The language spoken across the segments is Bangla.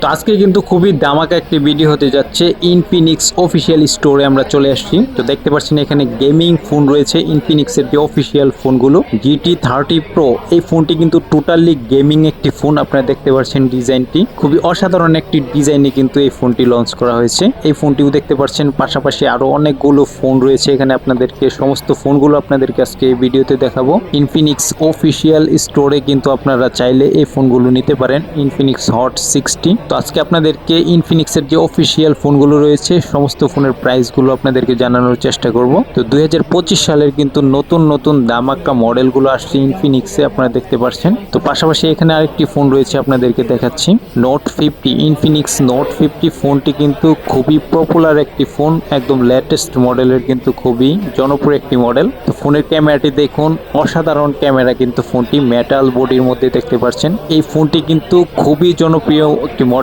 তো আজকে কিন্তু খুবই দামাকা একটি ভিডিও হতে যাচ্ছে ইনফিনিক্স অফিসিয়াল স্টোরে আমরা চলে আসছি। তো দেখতে পাচ্ছেন এখানে গেমিং ফোন রয়েছে ইনফিনিক্সের যে অফিসিয়াল ফোনগুলো জিটি থার্টি প্রো এই ফোনটি কিন্তু টোটালি গেমিং একটি ফোন আপনারা দেখতে পাচ্ছেন ডিজাইনটি খুবই অসাধারণ একটি ডিজাইনে কিন্তু এই ফোনটি লঞ্চ করা হয়েছে। এই ফোনটিও দেখতে পাচ্ছেন, পাশাপাশি আরও অনেকগুলো ফোন রয়েছে, এখানে আপনাদেরকে সমস্ত ফোনগুলো আপনাদেরকে আজকে এই ভিডিওতে দেখাবো। ইনফিনিক্স অফিসিয়াল স্টোরে কিন্তু আপনারা চাইলে এই ফোনগুলো নিতে পারেন ইনফিনিক্স হট সিক্সটি তো আজকে আপনাদেরকে ইনফিনিক্সের যে অফিসিয়াল ফোনগুলো রয়েছে, সমস্ত ফোনের প্রাইসগুলো আপনাদেরকে জানানোর চেষ্টা করব। তো দুই হাজার পঁচিশ সালের কিন্তু নতুন নতুন দামাক্কা মডেলগুলো আসছে ইনফিনিক্সে আপনারা দেখতে পাচ্ছেন তো পাশাপাশি এখানে আরেকটি ফোন রয়েছে আপনাদেরকে দেখাচ্ছি। Note fifty Infinix note fifty ফোনটি কিন্তু খুবই পপুলার একটি ফোন, একদম লেটেস্ট মডেলের কিন্তু খুবই জনপ্রিয় একটি মডেল তো ফোনের ক্যামেরাটি দেখুন, অসাধারণ ক্যামেরা কিন্তু ফোনটি মেটাল বডির মধ্যে দেখতে পাচ্ছেন। এই ফোনটি কিন্তু খুবই জনপ্রিয় একটি মডেল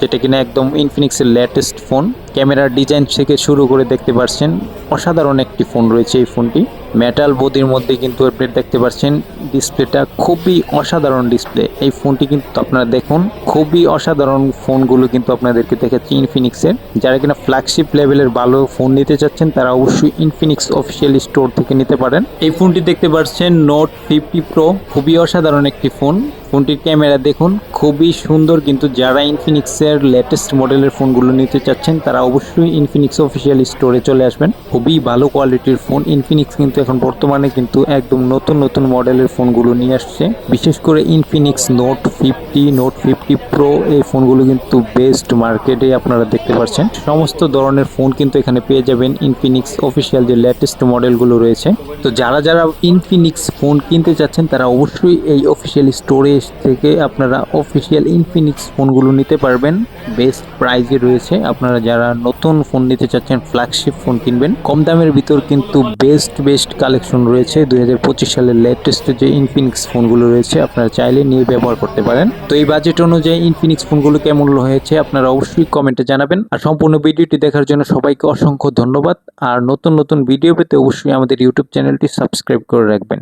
যেটা কিনা একদম ইনফিনিক্সের লেটেস্ট ফোন ক্যামেরার ডিজাইন থেকে শুরু করে দেখতে পাচ্ছেন অসাধারণ একটি ফোন রয়েছে এই ফোনটি মেটাল বডির মধ্যে কিন্তু আপনি দেখতে পাচ্ছেন ডিসপ্লেটা খুবই অসাধারণ ডিসপ্লে এই ফোনটি কিন্তু আপনারা দেখুন, খুবই অসাধারণ ফোনগুলো কিন্তু আপনাদেরকে দেখাচ্ছি ইনফিনিক্সের যারা কিনা ফ্ল্যাগশিপ লেভেলের ভালো ফোন নিতে চাচ্ছেন, তারা অবশ্যই ইনফিনিক্স অফিসিয়াল স্টোর থেকে নিতে পারেন। এই ফোনটি দেখতে পাচ্ছেন নোট ফিফটি প্রো খুবই অসাধারণ একটি ফোন ফোনটির ক্যামেরা দেখুন। খুবই সুন্দর কিন্তু যারা ইনফিনিক্সের লেটেস্ট মডেলের ফোনগুলো নিতে চাচ্ছেন, তারা অবশ্যই ইনফিনিক্স অফিসিয়াল স্টোরে চলে আসবেন। খুবই ভালো কোয়ালিটির ফোন। ইনফিনিক্স কিন্তু এখন বর্তমানে কিন্তু একদম নতুন নতুন মডেলের ফোনগুলো নিয়ে আসছে। বিশেষ করে Infinix note fifty note fifty pro এই ফোনগুলো কিন্তু বেস্ট মার্কেটে আপনারা দেখতে পাচ্ছেন। সমস্ত ধরনের ফোন কিন্তু এখানে পেয়ে যাবেন ইনফিনিক্স অফিসিয়াল যে লেটেস্ট মডেলগুলো রয়েছে। তো যারা যারা ইনফিনিক্স ফোন কিনতে চাচ্ছেন, তারা অবশ্যই এই অফিসিয়াল স্টোরে থেকে আপনারা অফিসিয়াল ইনফিনিক্স ফোনগুলো নিতে পারবেন। বেস্ট প্রাইজে রয়েছে। আপনারা যারা নতুন ফোন নিতে চাচ্ছেন ফ্ল্যাগশিপ ফোন কিনবেন, কম দামের ভিতর কিন্তু বেস্ট বেস্ট কালেকশন রয়েছে। দু হাজার পঁচিশ সালের লেটেস্ট যে ইনফিনিক্স ফোনগুলো রয়েছে, আপনারা চাইলে নিয়ে ব্যবহার করতে পারেন। তো এই বাজেট অনুযায়ী ইনফিনিক্স ফোনগুলো কেমন হয়েছে, আপনারা অবশ্যই কমেন্টে জানাবেন। আর সম্পূর্ণ ভিডিওটি দেখার জন্য সবাইকে অসংখ্য ধন্যবাদ। আর নতুন নতুন ভিডিও পেতে অবশ্যই আমাদের ইউটিউব চ্যানেলটি সাবস্ক্রাইব করে রাখবেন।